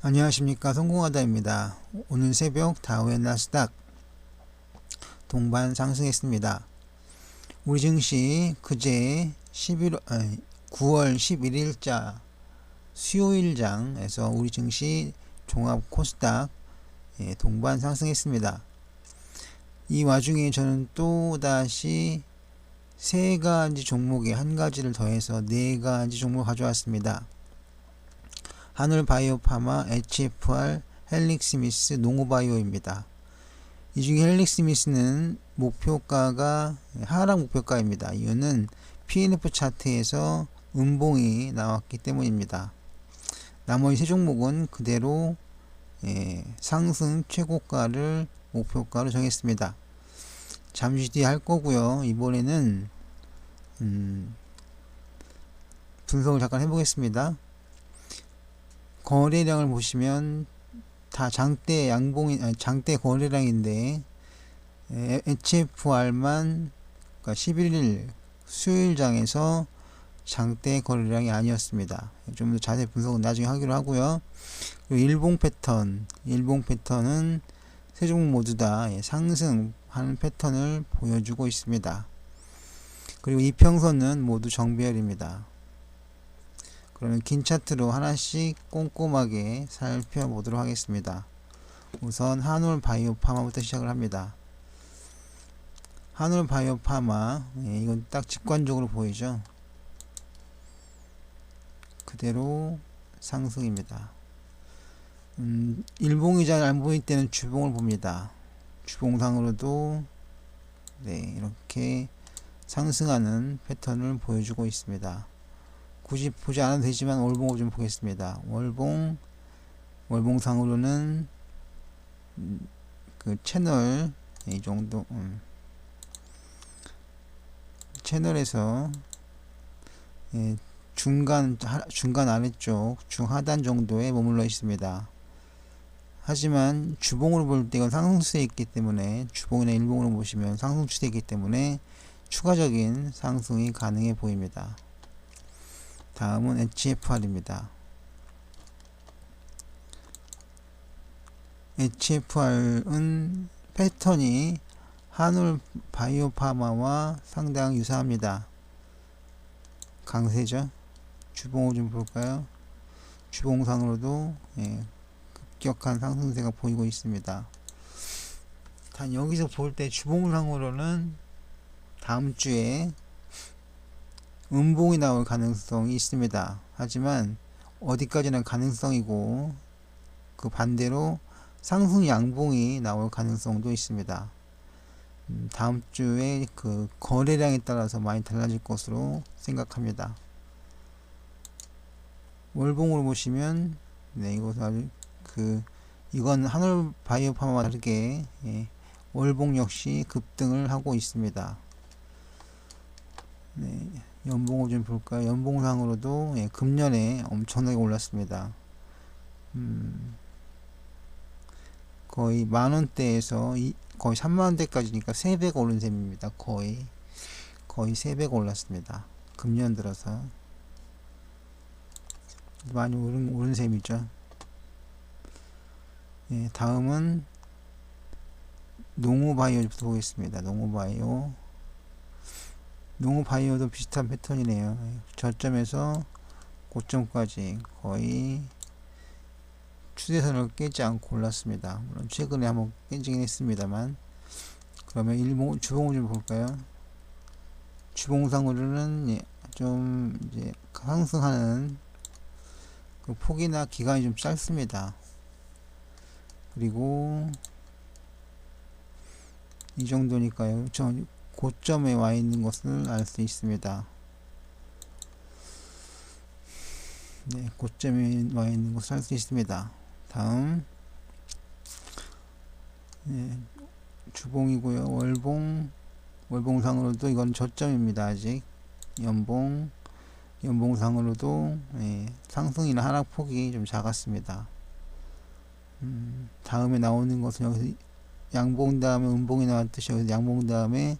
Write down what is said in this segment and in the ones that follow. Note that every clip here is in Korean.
안녕하십니까 성공하다입니다. 오늘 새벽 다우앤 나스닥 동반 상승했습니다. 우리 증시 그제 11월 아니, 9월 11일자 수요일장에서 우리 증시 종합 코스닥 예, 동반 상승했습니다. 이 와중에 저는 또 다시 세 가지 종목에 한 가지를 더해서 네 가지 종목 가져왔습니다. 하늘 바이오파마, HFR, 헬릭스미스, 농오바이오입니다. 이 중에 헬릭스미스는 목표가가 하락 목표가입니다. 이유는 PNF 차트에서 음봉이 나왔기 때문입니다. 나머지 세 종목은 그대로 예, 상승 최고가를 목표가로 정했습니다. 잠시 뒤에 할 거고요. 이번에는 음, 분석을 잠깐 해보겠습니다. 거래량을 보시면 다 장대 아니, 장대 거래량인데 HFR만 그러니까 11일 수요일장에서 장대 거래량이 아니었습니다. 좀 더 자세히 분석은 나중에 하기로 하고요. 일봉 패턴, 일봉 패턴은 세 종목 모두 다 예, 상승하는 패턴을 보여주고 있습니다. 그리고 이평선은 모두 정배열입니다. 그러면 긴 차트로 하나씩 꼼꼼하게 살펴보도록 하겠습니다. 우선 한올 바이오파마부터 시작을 합니다. 한올 바이오파마 예, 이건 딱 직관적으로 보이죠. 그대로 상승입니다. 음, 일봉이 잘 안 보일 때는 주봉을 봅니다. 주봉상으로도 네, 이렇게 상승하는 패턴을 보여주고 있습니다. 굳이 보지 않아도 되지만 월봉을 좀 보겠습니다. 월봉 월봉상으로는 음, 그 채널 이 정도 음, 채널에서 예, 중간 중간 아래쪽 중하단 정도에 머물러 있습니다. 하지만 주봉으로 볼 때 이건 상승 추세에 있기 때문에 주봉이나 일봉으로 보시면 상승 추세에 있기 때문에 추가적인 상승이 가능해 보입니다. 다음은 HFR입니다. HFR은 패턴이 한울 바이오파마와 상당 유사합니다. 강세죠. 주봉을 좀 볼까요? 주봉상으로도 예, 급격한 상승세가 보이고 있습니다. 단 여기서 볼 때 주봉상으로는 다음 주에 음봉이 나올 가능성이 있습니다. 하지만 어디까지나 가능성이고 그 반대로 상승 양봉이 나올 가능성도 있습니다. 음, 다음 주에 그 거래량에 따라서 많이 달라질 것으로 생각합니다. 월봉으로 보시면 네 이것은 아주 그 이건 하늘 바이오파마와 다르게 예, 월봉 역시 급등을 하고 있습니다. 네, 연봉을 좀 볼까요? 연봉상으로도 예, 금년에 엄청나게 올랐습니다. 음, 거의 만원대에서 이, 거의 3만원대까지니까 3배가 오른 셈입니다. 거의 거의 3배가 올랐습니다. 금년 들어서 많이 오른, 오른 셈이죠. 예, 다음은 농우바이오부터 보겠습니다. 농우바이오 농우바이오도 비슷한 패턴이네요. 저점에서 고점까지 거의 추세선을 깨지 않고 올랐습니다. 물론 최근에 한번 깨지긴 했습니다만 그러면 일봉 주봉을 좀 볼까요? 주봉상으로는 예, 좀 이제 상승하는 그 폭이나 기간이 좀 짧습니다. 그리고 이 정도니까요. 저 고점에 와 있는 것을 알 수 있습니다. 네, 고점에 와 있는 것을 알 수 있습니다. 다음 네, 주봉이고요. 월봉 월봉상으로도 이건 저점입니다. 아직 연봉 연봉상으로도 네, 상승이나 하락폭이 좀 작았습니다. 음, 다음에 나오는 것은 여기서 양봉 다음에 음봉이 나왔듯이 여기서 양봉 다음에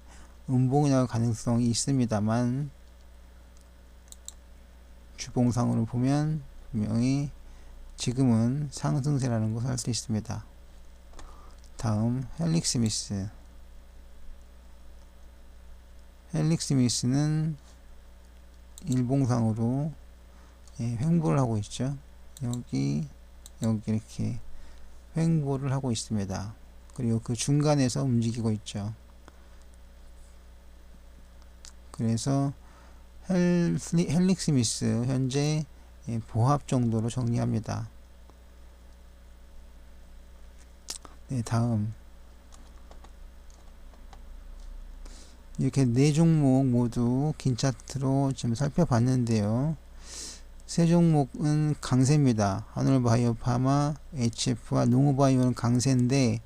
음봉이 나올 가능성이 있습니다만 주봉상으로 보면 분명히 지금은 상승세라는 것을 알 수 있습니다. 다음 헬릭스 미스 헬릭스 미스는 일봉상으로 예, 횡보를 하고 있죠. 여기 여기 이렇게 횡보를 하고 있습니다. 그리고 그 중간에서 움직이고 있죠. 그래서 헬리, 헬릭스 미스 현재 예, 보합 정도로 정리합니다. 네, 다음 이렇게 네 종목 모두 긴 차트로 좀 살펴봤는데요. 세 종목은 강세입니다. 하늘바이오 파마, HF와 농우바이오는 강세인데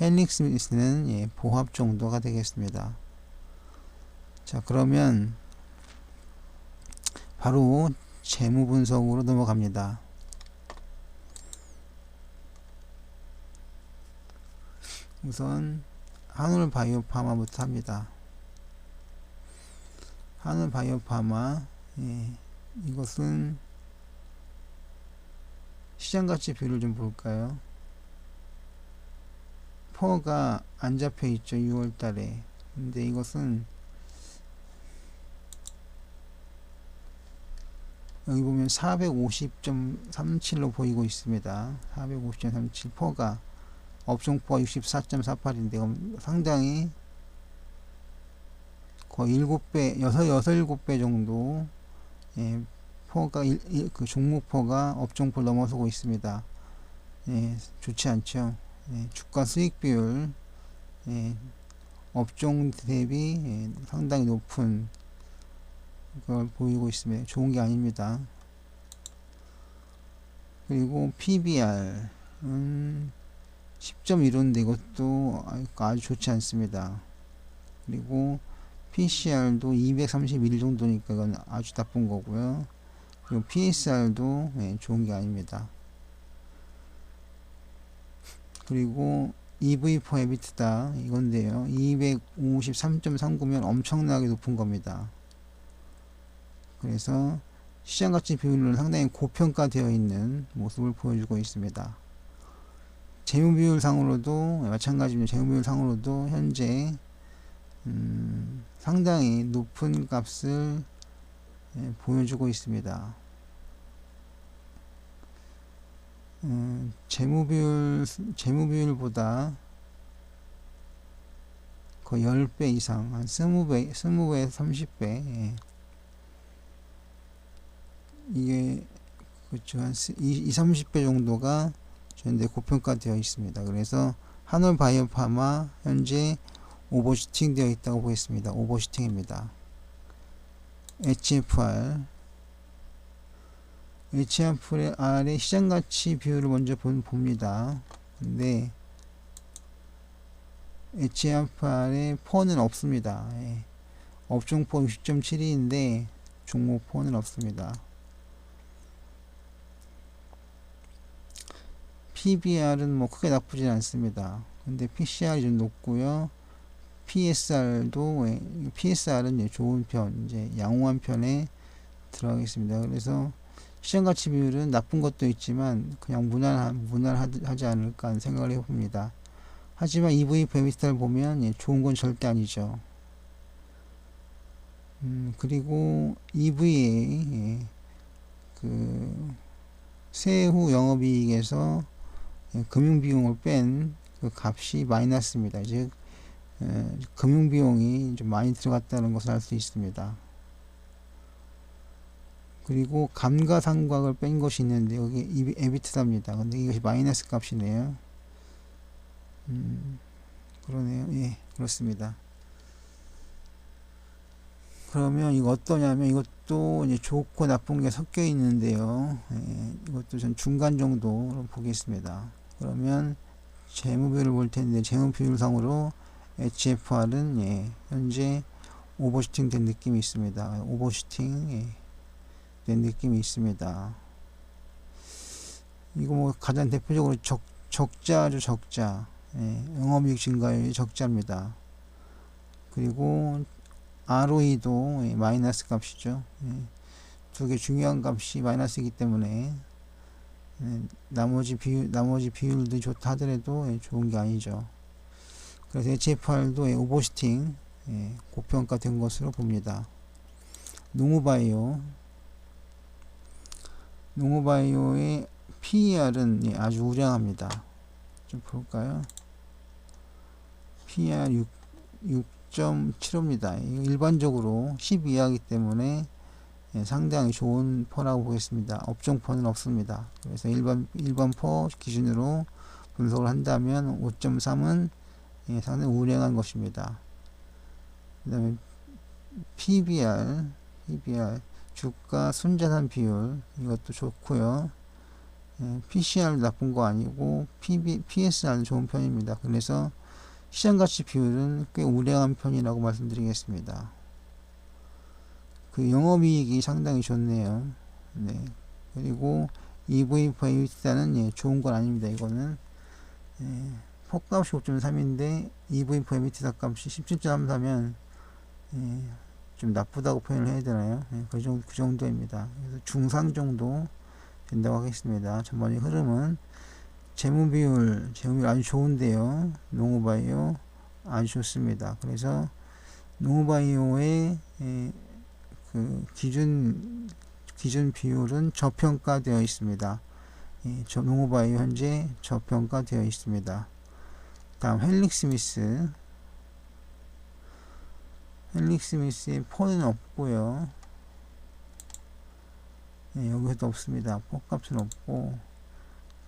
헬릭스미스는 예, 보합 정도가 되겠습니다. 자 그러면 바로 재무 분석으로 넘어갑니다. 우선 한울 바이오 파마부터 합니다. 한울 바이오 파마 예, 이것은 시장 가치 비율을 좀 볼까요? 퍼가 안 잡혀 있죠. 6월 달에. 근데 이것은 여기 보면 450.37로 보이고 있습니다. 450.37 퍼가 업종포가 64.48인데 상당히 거의 7배, 6, 6, 7배 정도 예, 포가 일, 일, 그 종목포가 업종포를 넘어서고 있습니다. 예, 좋지 않죠. 예, 주가 수익 비율 예, 업종 대비 예, 상당히 높은 걸 보이고 있습니다. 좋은 게 아닙니다. 그리고 PBR은 10.15인데 이것도 아주 좋지 않습니다. 그리고 PCR도 231 정도니까 이건 아주 나쁜 거고요. 그리고 PSR도 예, 좋은 게 아닙니다. 그리고 EV4 에비트다 이건데요. 253.39면 엄청나게 높은 겁니다. 그래서 시장 가치 비율은 상당히 고평가되어 있는 모습을 보여주고 있습니다. 재무 비율 상으로도 마찬가지입니다. 재무 비율 상으로도 현재 음, 상당히 높은 값을 예, 보여주고 있습니다. 음, 재무 비율, 재무 비율보다 거의 10배 이상, 한 20배, 20배에서 30배, 예. 이게, 그렇죠. 한 20, 30배 정도가 현재 고평가되어 있습니다. 그래서 한올 바이오파마 현재 오버슈팅 되어 있다고 보겠습니다. 오버슈팅입니다. HFR HFR의 시장가치 비율을 먼저 봅니다. 근데 HFR의 폰은 없습니다. 예. 업종포 60.72인데 종목포는 없습니다. PBR은 뭐 크게 나쁘진 않습니다. 근데 PCR이 좀 높고요. PSR도 PSR은 좋은 편, 이제 양호한 편에 들어가겠습니다. 그래서 시장 가치 비율은 나쁜 것도 있지만 그냥 무난 무난하지 않을까 하는 생각을 해봅니다. 하지만 EV 베미스타를 보면 예, 좋은 건 절대 아니죠. 음, 그리고 EV의 예, 그 세후 영업이익에서 예, 금융비용을 뺀 그 값이 마이너스입니다. 즉 예, 금융비용이 좀 많이 들어갔다는 것을 알 수 있습니다. 그리고 감가상각을 뺀 것이 있는데 여기 에비트다입니다. 근데 이것이 마이너스 값이네요. 음, 그러네요. 예, 그렇습니다. 그러면 이거 어떠냐면 이것도 이제 좋고 나쁜 게 섞여 있는데요. 예, 이것도 전 중간 정도로 보겠습니다. 그러면 재무비율을 볼 텐데 재무비율상으로 HFR은 예, 현재 오버슈팅 된 느낌이 있습니다. 오버슈팅 예, 된 느낌이 있습니다. 이거 뭐 가장 대표적으로 적, 적자죠 적자 예, 영업이익 증가율이 적자입니다. 그리고 ROE도 예, 마이너스 값이죠. 예, 두개 중요한 값이 마이너스이기 때문에 예, 나머지 비율 나머지 비율도 좋다 하더라도 예, 좋은 게 아니죠. 그래서 HFR도 예, 오버시팅 예, 고평가된 것으로 봅니다. 농우바이오 농우바이오의 PER은 예, 아주 우량합니다. 좀 볼까요? PER 6, 6.75입니다. 일반적으로 10 이하이기 때문에 예, 상당히 좋은 퍼라고 보겠습니다. 업종 퍼는 없습니다. 그래서 일반 일반 퍼 기준으로 분석을 한다면 5.3은 예, 상당히 우량한 것입니다. 그 다음에 PBR, PBR 주가 순자산 비율 이것도 좋고요. 예, PCR 나쁜 거 아니고 PB, PSR은 좋은 편입니다. 그래서 시장가치 비율은 꽤 우량한 편이라고 말씀드리겠습니다. 그 영업이익이 상당히 좋네요. 네. 그리고 EV 포에미티다는 예, 좋은 건 아닙니다. 이거는 예, 폭값이 5.3인데 EV 포에미티다 값이 17.3사면 예, 좀 나쁘다고 표현을 해야 되나요? 예, 그, 정도, 그 정도입니다. 그래서 중상 정도 된다고 하겠습니다. 전반의 흐름은 재무 비율, 재무 비율 아주 좋은데요. 농우바이오 아주 좋습니다. 그래서 농우바이오의 예, 그 기준 기준 비율은 저평가되어 있습니다. 예, 저 농우바이오 현재 저평가되어 있습니다. 다음 헬릭 스미스 헬릭 스미스의 폰은 없고요. 예, 여기서도 없습니다. 포값은 없고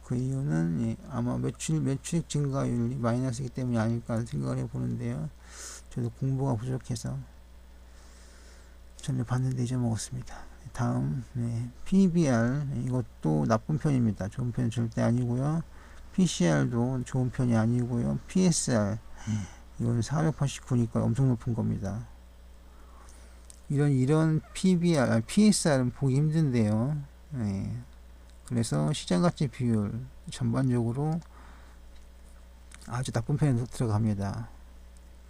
그 이유는 예, 아마 매출 매출액 증가율이 마이너스이기 때문이 아닐까 생각을 해보는데요. 저도 공부가 부족해서 전에 봤는데 잊어먹었습니다. 다음 네, PBR 이것도 나쁜 편입니다. 좋은 편은 절대 아니고요. PCR도 좋은 편이 아니고요. PSR 이건 489니까 엄청 높은 겁니다. 이런 이런 PBR, PSR은 보기 힘든데요. 네. 그래서 시장 가치 비율 전반적으로 아주 나쁜 편에 들어갑니다.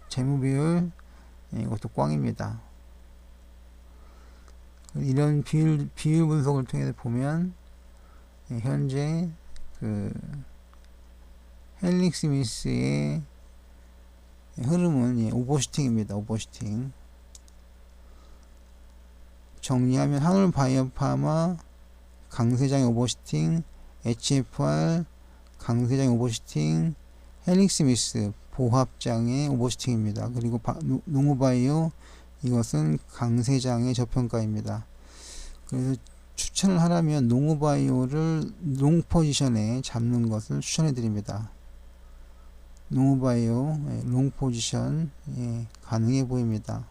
재무 비율 네, 이것도 꽝입니다. 이런 비율, 비율 분석을 통해서 보면 예, 현재 그 헬릭 스 미스의 흐름은 예, 오버슈팅입니다. 오버슈팅 정리하면 한울 바이오파마 강세장의 오버슈팅 HFR 강세장의 오버슈팅 헬릭 스 미스 보합장의 오버슈팅입니다. 그리고 바, 농우바이오 이것은 강세장의 저평가입니다. 그래서 추천을 하라면 농우바이오를 롱 포지션에 잡는 것을 추천해 드립니다. 농우바이오 예, 롱 포지션 예, 가능해 보입니다.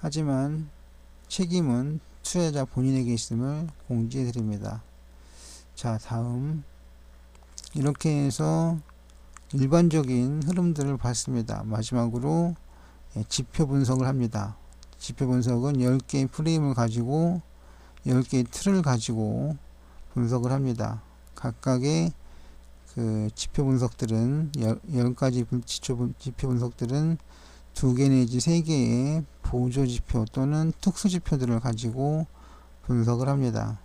하지만 책임은 투자자 본인에게 있음을 공지해 드립니다. 자 다음 이렇게 해서 일반적인 흐름들을 봤습니다. 마지막으로 예, 지표 분석을 합니다. 지표 분석은 10개의 프레임을 가지고 10개의 틀을 가지고 분석을 합니다. 각각의 그 지표 분석들은 10가지 지표 분석들은 2개 내지 3개의 보조 지표 또는 특수 지표들을 가지고 분석을 합니다.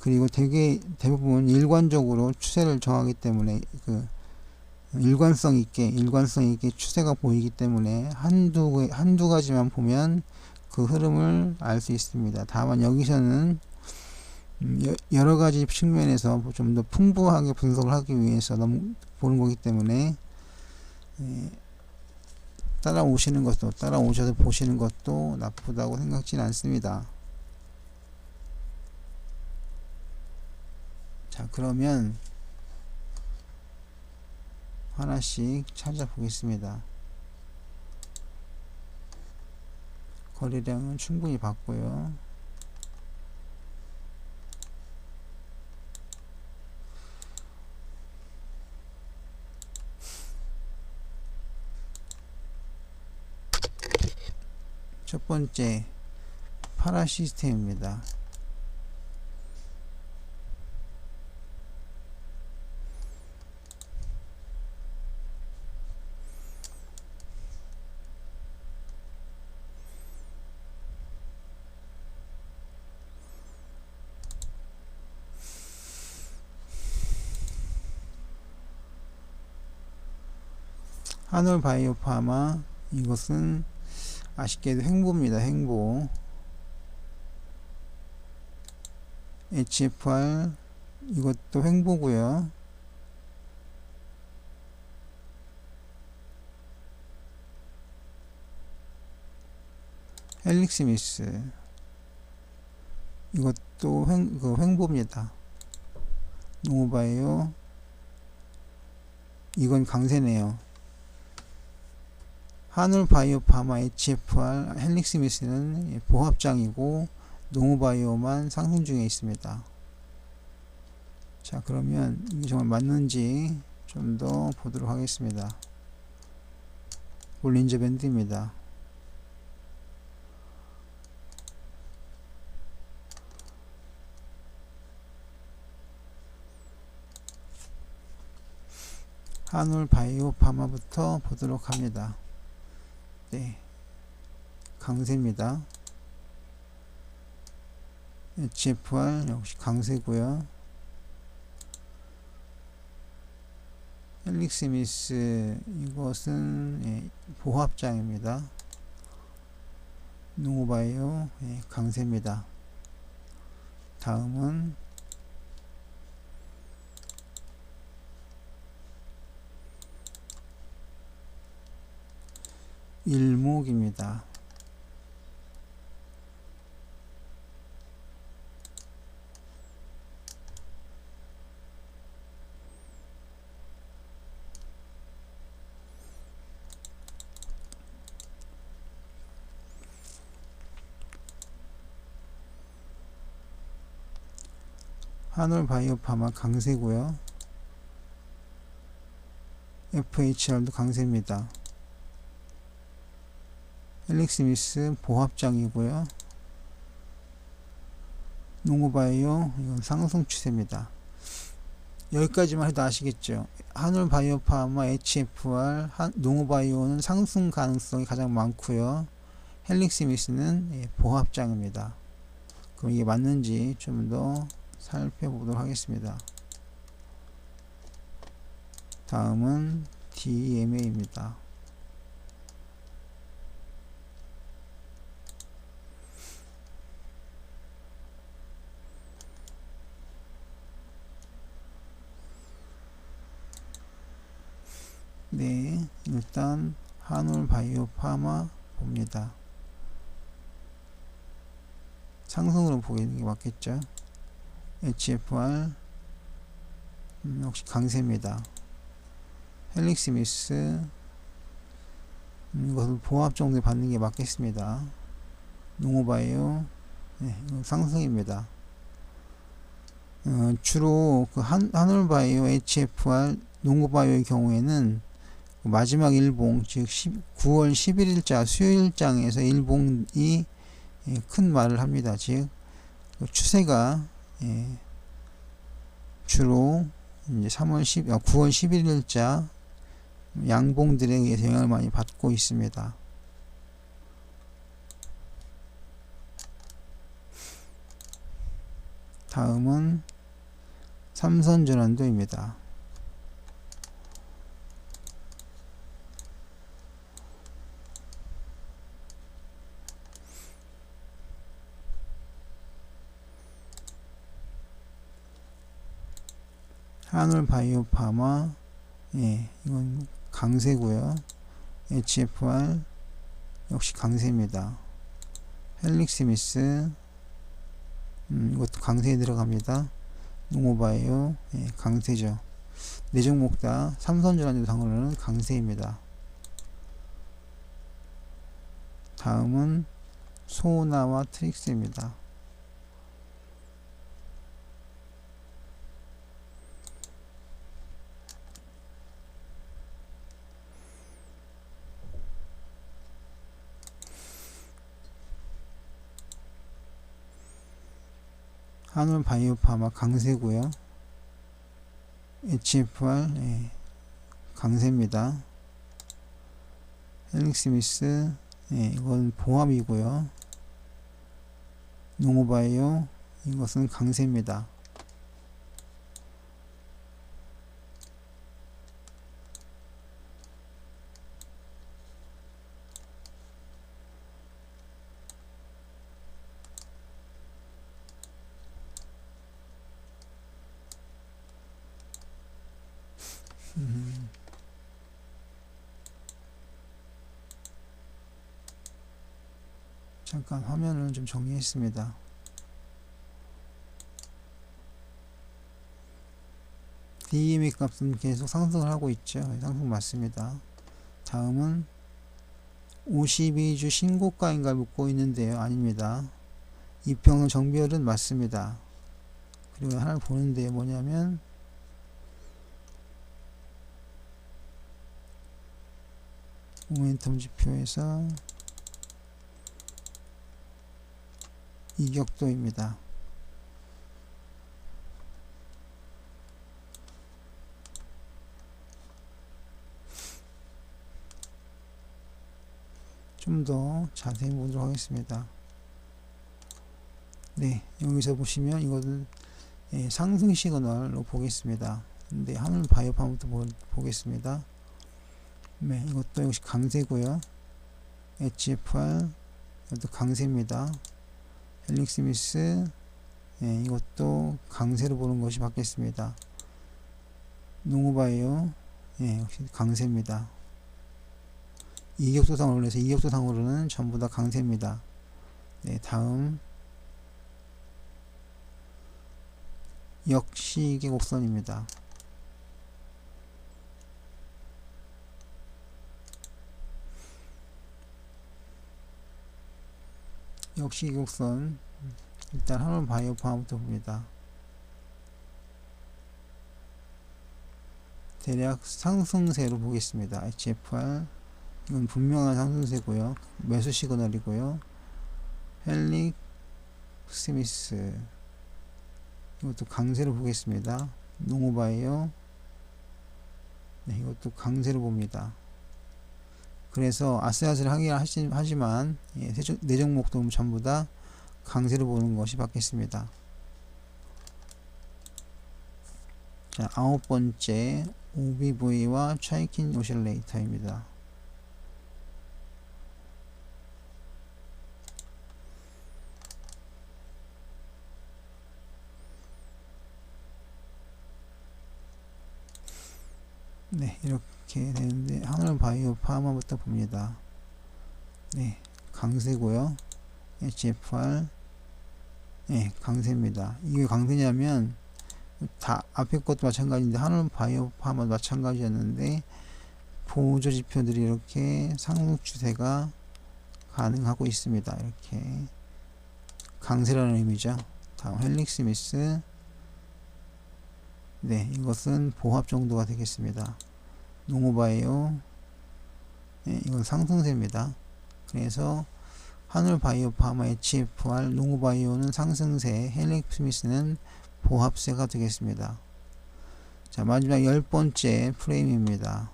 그리고 대개 대부분 일관적으로 추세를 정하기 때문에 그 일관성 있게 일관성 있게 추세가 보이기 때문에 한두 한두 가지만 보면 그 흐름을 알 수 있습니다. 다만 여기서는 음, 여러 가지 측면에서 좀 더 풍부하게 분석을 하기 위해서 너무 보는 거기 때문에 예, 따라오시는 것도 따라오셔서 보시는 것도 나쁘다고 생각지는 않습니다. 자 그러면 하나씩 찾아보겠습니다. 거래량은 충분히 봤고요. 첫 번째 파라 시스템입니다. 한올 바이오 파마 이것은 아쉽게도 행보입니다. 행보 HFR 이것도 횡보고요. 헬릭스 미스 이것도 횡, 그 횡보입니다. 노바이오 이건 강세네요. 한울 바이오 파마 HFR 헬릭스 미스는 보합장이고 농우바이오만 상승 중에 있습니다. 자 그러면 이게 정말 맞는지 좀 더 보도록 하겠습니다. 볼린저 밴드입니다. 한울 바이오 파마부터 보도록 합니다. 네. 강세입니다. HFR 역시 강세고요. 헬릭스 미스 이것은 예, 보합장입니다. 농오바이오 예, 강세입니다. 다음은 일목입니다. 한올 바이오파마 강세고요. FHR도 강세입니다. 헬릭스 미스 보합장이고요. 농구바이오 이건 상승 추세입니다. 여기까지만 해도 아시겠죠? 한울 바이오 파마 HFR 한, 농구바이오는 상승 가능성이 가장 많고요. 헬릭스 미스는 예, 보합장입니다. 그럼 이게 맞는지 좀 더 살펴보도록 하겠습니다. 다음은 DMA입니다. 네, 일단 한올 바이오 파마 봅니다. 상승으로 보이는 게 맞겠죠? HFR 음, 역시 강세입니다. 헬릭스 미스 음, 이것을 보합 정도에 받는 게 맞겠습니다. 농오바이오 네, 상승입니다. 어, 주로 그 한, 한올바이오 HFR 농구바이오의 경우에는 그 마지막 일봉 즉 10, 9월 11일자 수요일장에서 일봉이 예, 큰 말을 합니다. 즉그 추세가 예, 주로 이제 3월 10, 9월 11일자 양봉들에 의해서 영향을 많이 받고 있습니다. 다음은 삼선전환도입니다. 한울 바이오 파마 예, 이건 강세고요. HFR 역시 강세입니다. 헬릭스 미스 음, 이것도 강세에 들어갑니다. 농오바이오 예, 강세죠. 네 종목 다 삼선전환 상으로는 강세입니다. 다음은 소나와 트릭스입니다. 한울 바이오파마 강세고요. HFR 예, 강세입니다. 헬릭스미스 예, 이건 보합이고요. 농오바이오 이것은 강세입니다. 잠깐 화면을 좀 정리했습니다. DME 값은 계속 상승을 하고 있죠. 상승 맞습니다. 다음은 52주 신고가인가 묻고 있는데요. 아닙니다. 이평은 정비율은 맞습니다. 그리고 하나를 보는데 뭐냐면 모멘텀 지표에서 이격도입니다. 좀 더 자세히 보도록 하겠습니다. 네, 여기서 보시면 이것은 예, 상승 시그널로 보겠습니다. 근데 하늘 바이오팜부터 보, 보겠습니다. 네, 이것도 역시 강세고요. HFR 이것도 강세입니다. 헬릭 스미스 예, 이것도 강세로 보는 것이 맞겠습니다. 농우바이오 예, 역시 강세입니다. 이격도상으로 해서 이격도상으로는 전부 다 강세입니다. 네, 다음 역시 이게 곡선입니다. 역시 이 곡선 일단 한번 바이오 파부터 봅니다. 대략 상승세로 보겠습니다. HFR 이건 분명한 상승세고요. 매수 시그널이고요. 헬릭 스미스 이것도 강세로 보겠습니다. 농우바이오 네, 이것도 강세로 봅니다. 그래서 아슬아슬 하긴 하지만 예, 네 종목도 전부 다 강세로 보는 것이 맞겠습니다. 자, 아홉 번째 OBV와 차이킨 오실레이터입니다. 네, 이렇게 되는데 하늘 바이오 파마부터 봅니다. 네, 강세고요. HFR 네, 강세입니다. 이게 강세냐면 다 앞에 것도 마찬가지인데 하늘 바이오 파마 마찬가지였는데 보조 지표들이 이렇게 상승 추세가 가능하고 있습니다. 이렇게 강세라는 의미죠. 다음 헬릭스 미스 네, 이것은 보합 정도가 되겠습니다. 농오바이오 네, 이건 상승세입니다. 그래서 하늘바이오 파마 HFR 농오바이오는 상승세 헬릭스미스는 보합세가 되겠습니다. 자 마지막 열 번째 프레임입니다.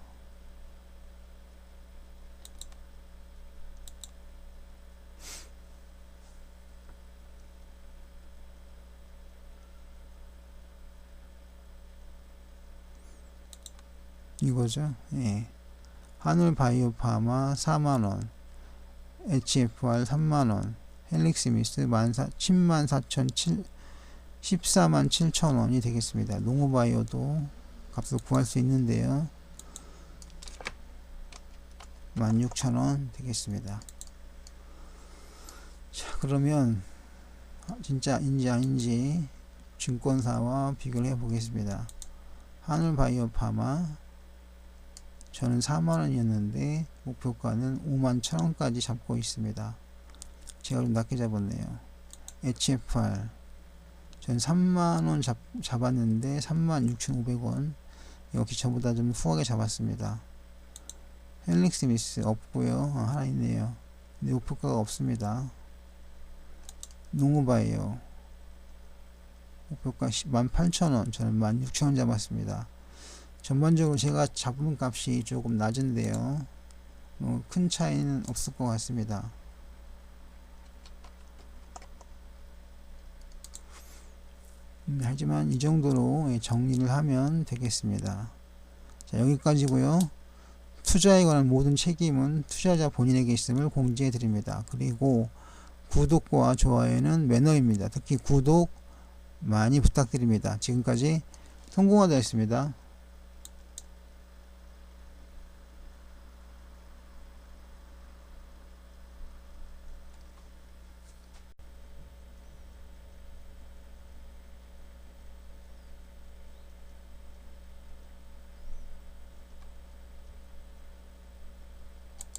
이거죠. 예. 하늘 바이오 파마 4만원, HFR 3만원, 헬릭스 미스 10만 4천 7, 14만 7천원이 되겠습니다. 농우바이오도 값을 구할 수 있는데요. 16,000원 되겠습니다. 자, 그러면 진짜인지 아닌지 증권사와 비교를 해 보겠습니다. 하늘바이오 파마 저는 4만원이었는데 목표가는 5만 1천원까지 잡고 있습니다. 제가 좀 낮게 잡았네요. HFR 전 3만원 잡, 잡았는데 3만 6,500원 역시 저보다 좀 후하게 잡았습니다. 헬릭스 미스 없고요 아, 하나 있네요. 근데 목표가가 없습니다. 농우바이오 목표가 18,000원 저는 16,000원 잡았습니다. 전반적으로 제가 잡은 값이 조금 낮은데요. 뭐 큰 차이는 없을 것 같습니다. 음, 하지만 이 정도로 예, 정리를 하면 되겠습니다. 자, 여기까지고요. 투자에 관한 모든 책임은 투자자 본인에게 있음을 공지해 드립니다. 그리고 구독과 좋아요는 매너입니다. 특히 구독 많이 부탁드립니다. 지금까지 성공하다 했습니다.